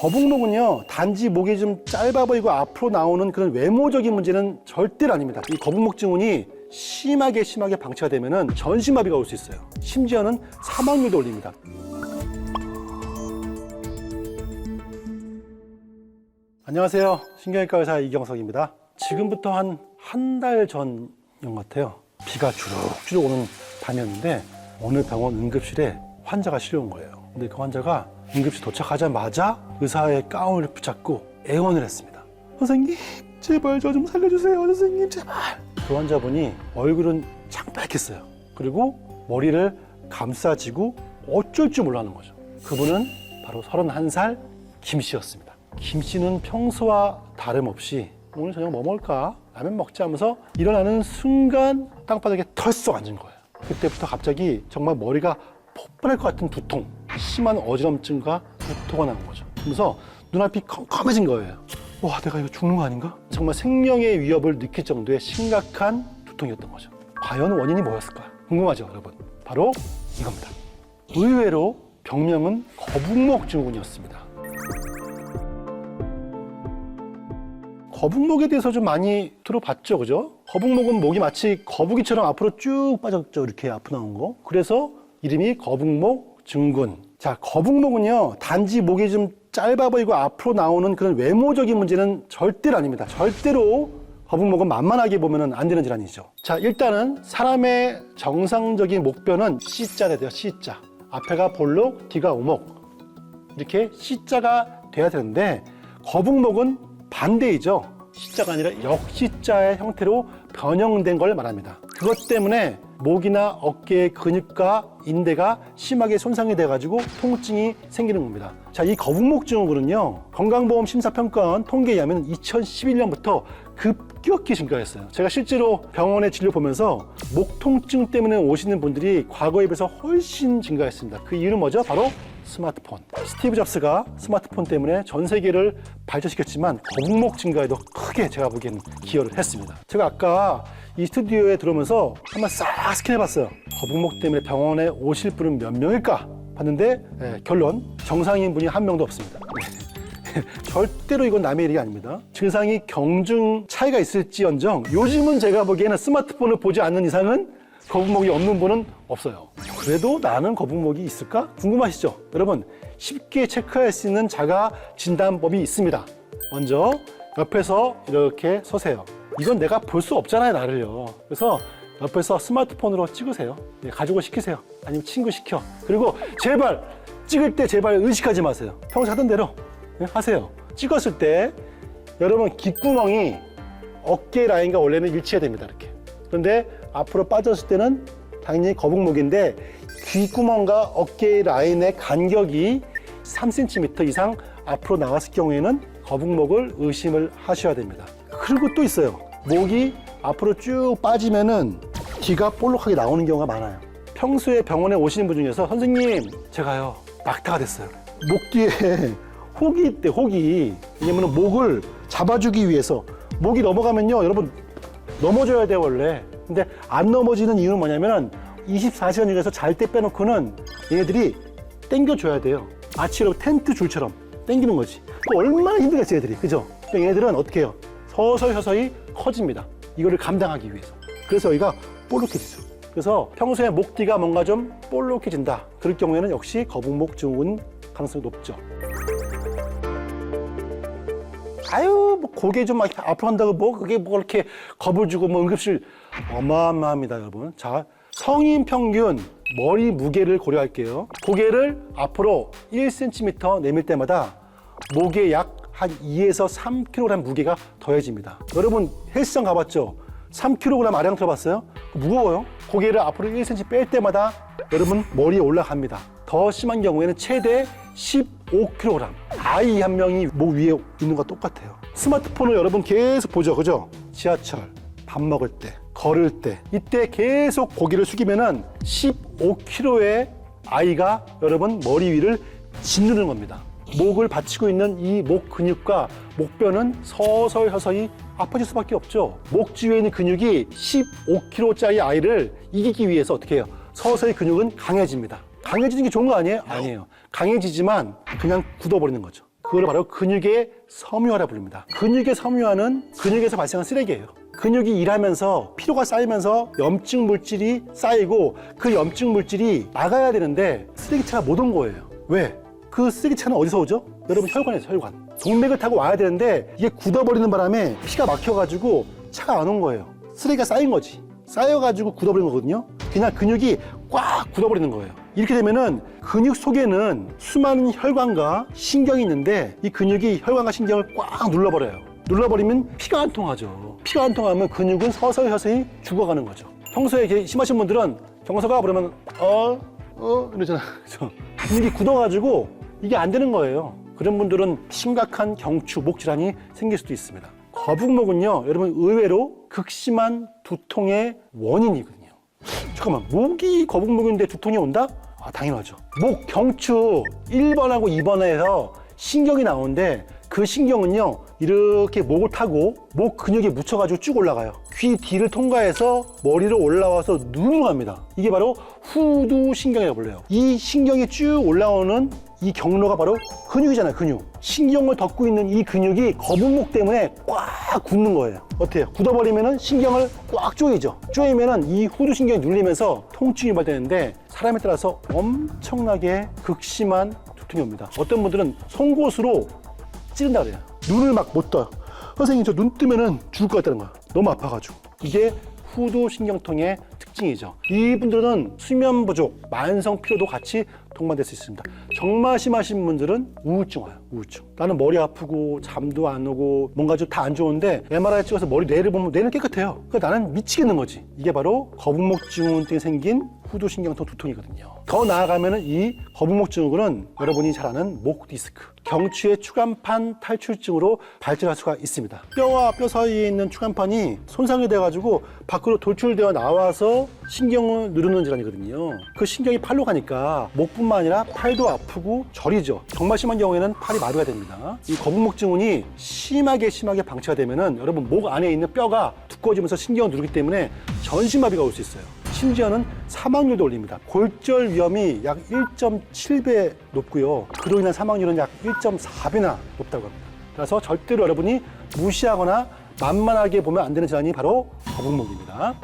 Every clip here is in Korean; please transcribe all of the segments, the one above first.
거북목은요 단지 목이 좀 짧아 보이고 앞으로 나오는 그런 외모적인 문제는 절대로 아닙니다. 이 거북목 증후군이 심하게 심하게 방치가 되면은 전신마비가 올 수 있어요. 심지어는 사망률도 올립니다. 안녕하세요. 신경외과 의사 이경석입니다. 지금부터 한 한 달 전인 것 같아요. 비가 주룩주룩 오는 밤이었는데 어느 병원 응급실에 환자가 실려온 거예요. 근데 그 환자가 응급실 도착하자마자 의사의 가운을 붙잡고 애원을 했습니다. 선생님, 제발 저 좀 살려주세요. 선생님, 제발. 그 환자분이 얼굴은 창백했어요. 그리고 머리를 감싸지고 어쩔 줄 몰라하는 거죠. 그분은 바로 31살 김 씨였습니다. 김 씨는 평소와 다름없이 오늘 저녁 뭐 먹을까? 라면 먹자 하면서 일어나는 순간 땅바닥에 털썩 앉은 거예요. 그때부터 갑자기 정말 머리가 폭발할 것 같은 두통, 심한 어지럼증과 구토가 나는 거죠. 그러면서 눈앞이 컴컴해진 거예요. 와, 내가 이거 죽는 거 아닌가? 정말 생명의 위협을 느낄 정도의 심각한 두통이었던 거죠. 과연 원인이 뭐였을까? 궁금하죠, 여러분? 바로 이겁니다. 의외로 병명은 거북목 증후군이었습니다. 거북목에 대해서 좀 많이 들어봤죠, 그죠? 거북목은 목이 마치 거북이처럼 앞으로 쭉 빠졌죠, 이렇게 앞으로 나온 거. 그래서 이름이 거북목 증후군. 자, 거북목은요, 단지 목이 좀 짧아 보이고 앞으로 나오는 그런 외모적인 문제는 절대로 아닙니다. 절대로 거북목은 만만하게 보면 안 되는 질환이죠. 자, 일단은 사람의 정상적인 목뼈는 C자가 돼요, C자. 앞에가 볼록, 뒤가 오목. 이렇게 C자가 돼야 되는데 거북목은 반대이죠. C자가 아니라 역C자의 형태로 변형된 걸 말합니다. 그것 때문에 목이나 어깨의 근육과 인대가 심하게 손상이 돼가지고 통증이 생기는 겁니다. 자, 이 거북목 증후군은요, 건강보험 심사평가원 통계에 의하면 2011년부터 급격히 증가했어요. 제가 실제로 병원에 진료 보면서 목 통증 때문에 오시는 분들이 과거에 비해서 훨씬 증가했습니다. 그 이유는 뭐죠? 바로 스마트폰. 스티브 잡스가 스마트폰 때문에 전 세계를 발전시켰지만 거북목 증가에도 크게 제가 보기엔 기여를 했습니다. 제가 아까 이 스튜디오에 들어오면서 한번 싹 스캔해봤어요. 거북목 때문에 병원에 오실 분은 몇 명일까? 봤는데 예, 결론 정상인 분이 한 명도 없습니다. 네. 절대로 이건 남의 일이 아닙니다. 증상이 경중 차이가 있을지언정 요즘은 제가 보기에는 스마트폰을 보지 않는 이상은 거북목이 없는 분은 없어요. 그래도 나는 거북목이 있을까? 궁금하시죠? 여러분, 쉽게 체크할 수 있는 자가 진단법이 있습니다. 먼저 옆에서 이렇게 서세요. 이건 내가 볼 수 없잖아요, 나를요. 그래서 옆에서 스마트폰으로 찍으세요. 네, 가족을 시키세요. 아니면 친구 시켜. 그리고 제발 찍을 때 제발 의식하지 마세요. 평소 하던 대로 네, 하세요. 찍었을 때 여러분 귓구멍이 어깨 라인과 원래는 일치해야 됩니다. 이렇게. 그런데 앞으로 빠졌을 때는 당연히 거북목인데 귓구멍과 어깨 라인의 간격이 3cm 이상 앞으로 나왔을 경우에는 거북목을 의심을 하셔야 됩니다. 그리고 또 있어요. 목이 앞으로 쭉 빠지면은 귀가 볼록하게 나오는 경우가 많아요. 평소에 병원에 오시는 분 중에서 선생님 제가요 낙타가 됐어요. 목 뒤에 혹이 있대 혹이 왜냐면 목을 잡아주기 위해서 목이 넘어가면요 여러분 넘어져야 돼 원래 근데 안 넘어지는 이유는 뭐냐면은 24시간 중에서 잘 때 빼놓고는 얘네들이 땡겨줘야 돼요. 이렇게 텐트 줄처럼 땡기는 거지. 그 얼마나 힘들겠어 얘들이. 그죠? 그러니까 얘네들은 어떻게 해요? 서서히 서서히 커집니다. 이거를 감당하기 위해서. 그래서 여기가 볼록해지죠. 그래서 평소에 목 뒤가 뭔가 좀 볼록해진다. 그럴 경우에는 역시 거북목 증후군 가능성이 높죠. 아유, 뭐 고개 좀 막 앞으로 간다고 뭐 그게 뭐 이렇게 겁을 주고 뭐 응급실 어마어마합니다, 여러분. 자, 성인 평균 머리 무게를 고려할게요. 고개를 앞으로 1cm 내밀 때마다 목에 약 한 2에서 3kg 무게가 더해집니다. 여러분 헬스장 가봤죠? 3kg 아량 들어봤어요? 무거워요. 고개를 앞으로 1cm 뺄 때마다 여러분 머리에 올라갑니다. 더 심한 경우에는 최대 15kg. 아이 한 명이 목 위에 있는 것과 똑같아요. 스마트폰을 여러분 계속 보죠, 그죠? 지하철, 밥 먹을 때, 걸을 때, 이때 계속 고개를 숙이면은 15kg의 아이가 여러분 머리 위를 짓누르는 겁니다. 목을 받치고 있는 이 목 근육과 목뼈는 서서히 서서히 아파질 수밖에 없죠. 목 주위에 있는 근육이 15kg짜리 아이를 이기기 위해서 어떻게 해요? 서서히 근육은 강해집니다. 강해지는 게 좋은 거 아니에요? 아니에요. 강해지지만 그냥 굳어버리는 거죠. 그걸 바로 근육의 섬유화라 부릅니다. 근육의 섬유화는 근육에서 발생한 쓰레기예요. 근육이 일하면서 피로가 쌓이면서 염증 물질이 쌓이고 그 염증 물질이 나가야 되는데 쓰레기차가 못 온 거예요. 왜? 그 쓰레기차는 어디서 오죠? 여러분 혈관에서 혈관. 동맥을 타고 와야 되는데 이게 굳어버리는 바람에 피가 막혀가지고 차가 안 온 거예요. 쓰레기가 쌓인 거지. 쌓여가지고 굳어버린 거거든요. 그냥 근육이 꽉 굳어버리는 거예요. 이렇게 되면은 근육 속에는 수많은 혈관과 신경이 있는데 이 근육이 혈관과 신경을 꽉 눌러버려요. 눌러버리면 피가 안 통하죠. 피가 안 통하면 근육은 서서히 서서히 죽어가는 거죠. 평소에 이렇게 심하신 분들은 경서가 그러면 어, 어 이러잖아. 그죠? 근육이 굳어가지고 이게 안 되는 거예요. 그런 분들은 심각한 경추, 목 질환이 생길 수도 있습니다. 거북목은요, 여러분 의외로 극심한 두통의 원인이거든요. 잠깐만, 목이 거북목인데 두통이 온다? 아, 당연하죠. 목, 경추 1번하고 2번에서 신경이 나오는데 그 신경은요, 이렇게 목을 타고 목 근육에 묻혀가지고 쭉 올라가요. 귀 뒤를 통과해서 머리로 올라와서 눈으로 갑니다. 이게 바로 후두 신경이라고 불려요. 이 신경이 쭉 올라오는 이 경로가 바로 근육이잖아요, 근육. 신경을 덮고 있는 이 근육이 거북목 때문에 꽉 굳는 거예요. 어때요? 굳어버리면은 신경을 꽉 조이죠. 조이면은 이 후두 신경이 눌리면서 통증이 발되는데 사람에 따라서 엄청나게 극심한 두통이 옵니다. 어떤 분들은 송곳으로 찌른다 그래요. 눈을 막 못 떠요. 선생님 저 눈 뜨면은 죽을 것 같다는 거야. 너무 아파가지고. 이게 후두 신경통의 특징이죠. 이분들은 수면 부족, 만성 피로도 같이 동반될 수 있습니다. 정말 심하신 분들은 우울증 와요. 우울증. 나는 머리 아프고 잠도 안 오고 뭔가 좀 다 안 좋은데 MRI 찍어서 머리 뇌를 보면 뇌는 깨끗해요. 그러니까 나는 미치겠는 거지. 이게 바로 거북목 증후군에 생긴 후두신경통 두통이거든요. 더 나아가면은 이 거북목 증후군은 여러분이 잘 아는 목 디스크, 경추의 추간판 탈출증으로 발전할 수가 있습니다. 뼈와 뼈 사이에 있는 추간판이 손상이 돼가지고 밖으로 돌출되어 나와서 신경을 누르는 질환이거든요. 그 신경이 팔로 가니까 목뿐만 아니라 팔도 아프고 저리죠. 정말 심한 경우에는 팔이 마비가 됩니다. 이 거북목 증후군이 심하게 심하게 방치가 되면은 여러분 목 안에 있는 뼈가 두꺼워지면서 신경을 누르기 때문에 전신마비가 올 수 있어요. 심지어는 사망률도 올립니다. 골절 위험이 약 1.7배 높고요. 그로 인한 사망률은 약 1.4배나 높다고 합니다. 그래서 절대로 여러분이 무시하거나 만만하게 보면 안 되는 질환이 바로 거북목입니다.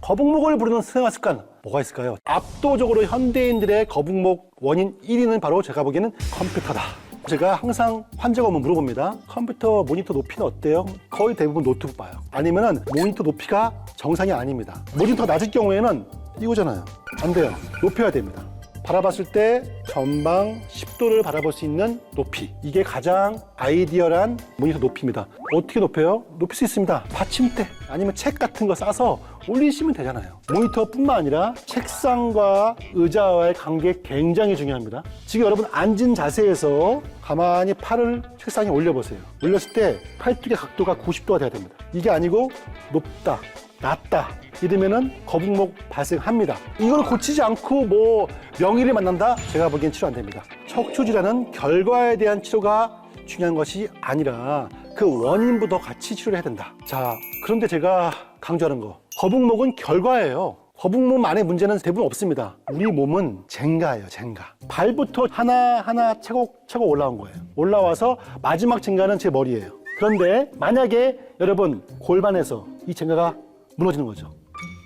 거북목을 부르는 생활 습관 뭐가 있을까요? 압도적으로 현대인들의 거북목 원인 1위는 바로 제가 보기에는 컴퓨터다. 제가 항상 환자가 오면 물어봅니다. 컴퓨터 모니터 높이는 어때요? 거의 대부분 노트북 봐요. 아니면은 모니터 높이가 정상이 아닙니다. 모니터 낮을 경우에는 이거잖아요. 안 돼요. 높여야 됩니다. 바라봤을 때 전방 10도를 바라볼 수 있는 높이. 이게 가장 아이디어란 모니터 높이입니다. 어떻게 높여요? 높일 수 있습니다. 받침대 아니면 책 같은 거 싸서 올리시면 되잖아요. 모니터뿐만 아니라 책상과 의자와의 관계 굉장히 중요합니다. 지금 여러분 앉은 자세에서 가만히 팔을 책상에 올려보세요. 올렸을 때 팔뚝의 각도가 90도가 돼야 됩니다. 이게 아니고 높다, 낮다 이러면은 거북목 발생합니다. 이걸 고치지 않고 뭐 명의를 만난다? 제가 보기엔 치료 안 됩니다. 척추 질환은 결과에 대한 치료가 중요한 것이 아니라 그 원인부터 같이 치료를 해야 된다. 자, 그런데 제가 강조하는 거. 거북목은 결과예요. 거북목 안에 문제는 대부분 없습니다. 우리 몸은 젠가예요, 젠가. 발부터 하나하나 차곡차곡 올라온 거예요. 올라와서 마지막 젠가는 제 머리예요. 그런데 만약에 여러분 골반에서 이 젠가가 무너지는 거죠.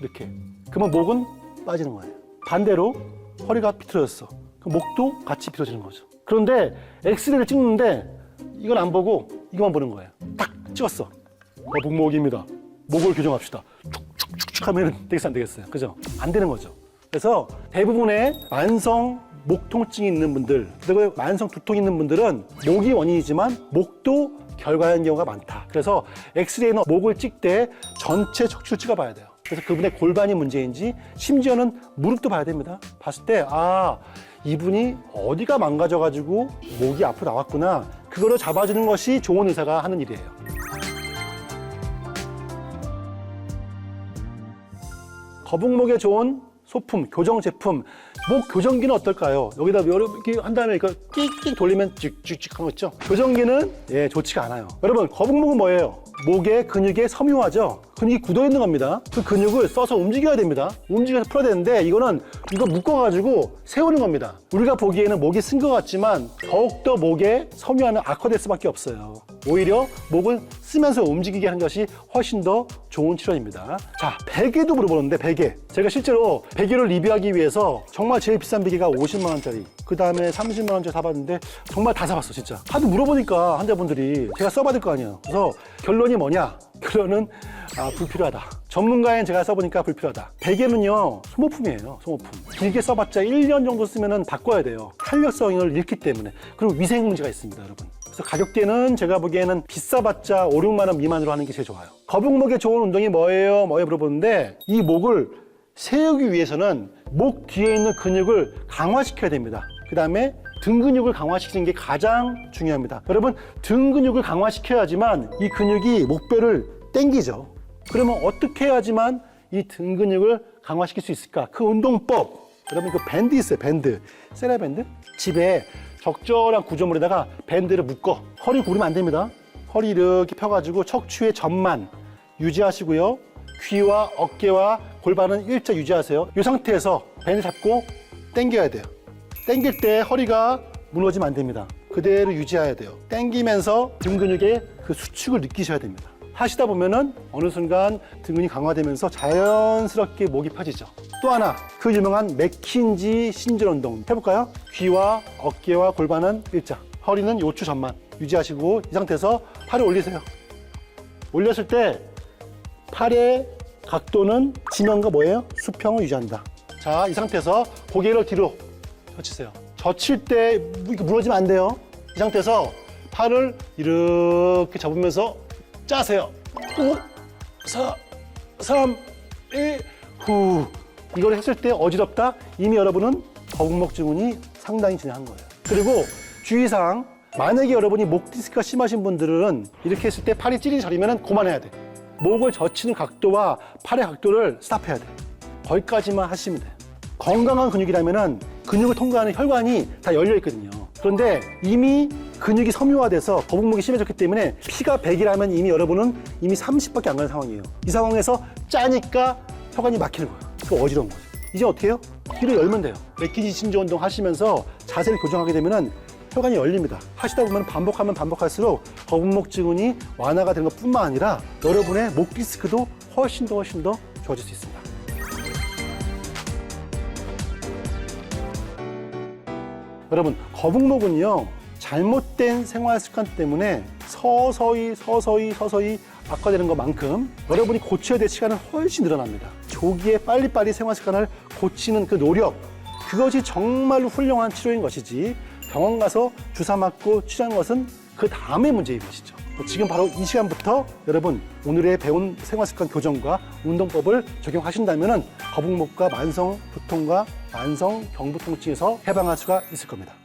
이렇게. 그러면 목은 빠지는 거예요. 반대로 허리가 비틀어졌어. 그럼 목도 같이 비틀어지는 거죠. 그런데 엑스레이를 찍는데 이건 안 보고 이것만 보는 거예요. 딱 찍었어. 거북목입니다. 목을 교정합시다. 축축축축 하면 되겠어 안 되겠어요? 그죠? 안 되는 거죠. 그래서 대부분의 만성 목 통증이 있는 분들 그리고 만성 두통이 있는 분들은 목이 원인이지만 목도 결과인 경우가 많다. 그래서 엑스레이는 목을 찍 때 전체 척추를 찍어 봐야 돼요. 그래서 그분의 골반이 문제인지 심지어는 무릎도 봐야 됩니다. 봤을 때 아 이분이 어디가 망가져 가지고 목이 앞으로 나왔구나. 그거를 잡아주는 것이 좋은 의사가 하는 일이에요. 거북목에 좋은 소품, 교정 제품, 목 교정기는 어떨까요? 여기다 이렇게 한 다음에 이거 끽끽 돌리면 하는 거 있죠? 교정기는 예, 좋지가 않아요. 여러분, 거북목은 뭐예요? 목의 근육의 섬유화죠? 근육이 굳어 있는 겁니다. 그 근육을 써서 움직여야 됩니다. 움직여서 풀어야 되는데 이거는 이거 묶어가지고 세우는 겁니다. 우리가 보기에는 목이 쓴 것 같지만 더욱더 목에 섬유하는 악화될 수밖에 없어요. 오히려 목을 쓰면서 움직이게 하는 것이 훨씬 더 좋은 치료입니다. 자, 베개도 물어보는데 베개. 제가 실제로 베개를 리뷰하기 위해서 정말 제일 비싼 베개가 50만 원짜리, 그 다음에 30만 원짜리 사봤는데 정말 다 사봤어, 진짜. 하도 물어보니까 환자분들이 제가 써봐야 될 거 아니에요. 그래서 결론이 뭐냐? 결론은 아, 불필요하다. 전문가인 제가 써보니까 불필요하다. 베개는요, 소모품이에요, 소모품. 길게 써봤자 1년 정도 쓰면은 바꿔야 돼요. 탄력성을 잃기 때문에. 그리고 위생 문제가 있습니다, 여러분. 그래서 가격대는 제가 보기에는 비싸봤자 5, 6만 원 미만으로 하는 게 제일 좋아요. 거북목에 좋은 운동이 뭐예요? 뭐예요? 물어보는데 이 목을 세우기 위해서는 목 뒤에 있는 근육을 강화시켜야 됩니다. 그 다음에 등 근육을 강화시키는 게 가장 중요합니다. 여러분, 등 근육을 강화시켜야지만 이 근육이 목뼈를 당기죠. 그러면 어떻게 해야지만 이 등 근육을 강화시킬 수 있을까? 그 운동법. 여러분, 그 밴드 있어요, 밴드. 세라밴드? 집에 적절한 구조물에다가 밴드를 묶어. 허리 구부리면 안 됩니다. 허리 이렇게 펴가지고 척추의 전만 유지하시고요. 귀와 어깨와 골반은 일자 유지하세요. 이 상태에서 밴드 잡고 당겨야 돼요. 당길 때 허리가 무너지면 안 됩니다. 그대로 유지해야 돼요. 당기면서 등 근육의 그 수축을 느끼셔야 됩니다. 하시다 보면은 어느 순간 등 근이 강화되면서 자연스럽게 목이 펴지죠. 또 하나 그 유명한 맥킨지 신전 운동 해볼까요? 귀와 어깨와 골반은 일자, 허리는 요추 전만 유지하시고 이 상태에서 팔을 올리세요. 올렸을 때 팔의 각도는 지면과 뭐예요? 수평을 유지한다. 자, 이 상태에서 고개를 뒤로 젖히세요. 젖힐 때 무너지면 안 돼요. 이 상태에서 팔을 이렇게 잡으면서 짜세요. 5, 4, 3, 1, 후. 이걸 했을 때 어지럽다? 이미 여러분은 거북목 증후군이 상당히 진행한 거예요. 그리고 주의사항, 만약에 여러분이 목 디스크가 심하신 분들은 이렇게 했을 때 팔이 찌릿 저리면 그만해야 돼. 목을 젖히는 각도와 팔의 각도를 스탑해야 돼. 거기까지만 하시면 돼요. 건강한 근육이라면은 근육을 통과하는 혈관이 다 열려 있거든요. 그런데 이미 근육이 섬유화돼서 거북목이 심해졌기 때문에 피가 100이라면 이미 여러분은 이미 30밖에 안 가는 상황이에요. 이 상황에서 짜니까 혈관이 막히는 거예요. 그 어지러운 거죠. 이제 해요? 귀를 열면 돼요. 맥키지 진조 운동 하시면서 자세를 교정하게 되면은 혈관이 열립니다. 하시다 보면 반복하면 반복할수록 거북목 증후군이 완화가 되는 것뿐만 아니라 여러분의 목 디스크도 훨씬 더 훨씬 더 좋아질 수 있습니다. 여러분 거북목은요 잘못된 생활 습관 때문에 서서히 서서히 서서히 악화되는 것만큼 여러분이 고쳐야 될 시간은 훨씬 늘어납니다. 조기에 빨리빨리 생활 습관을 고치는 그 노력 그것이 정말로 훌륭한 치료인 것이지 병원 가서 주사 맞고 치료하는 것은 그 다음의 문제인 것이죠. 지금 바로 이 시간부터 여러분 오늘의 배운 생활 습관 교정과 운동법을 적용하신다면 거북목과 만성 두통과 만성 경부통증에서 해방할 수가 있을 겁니다.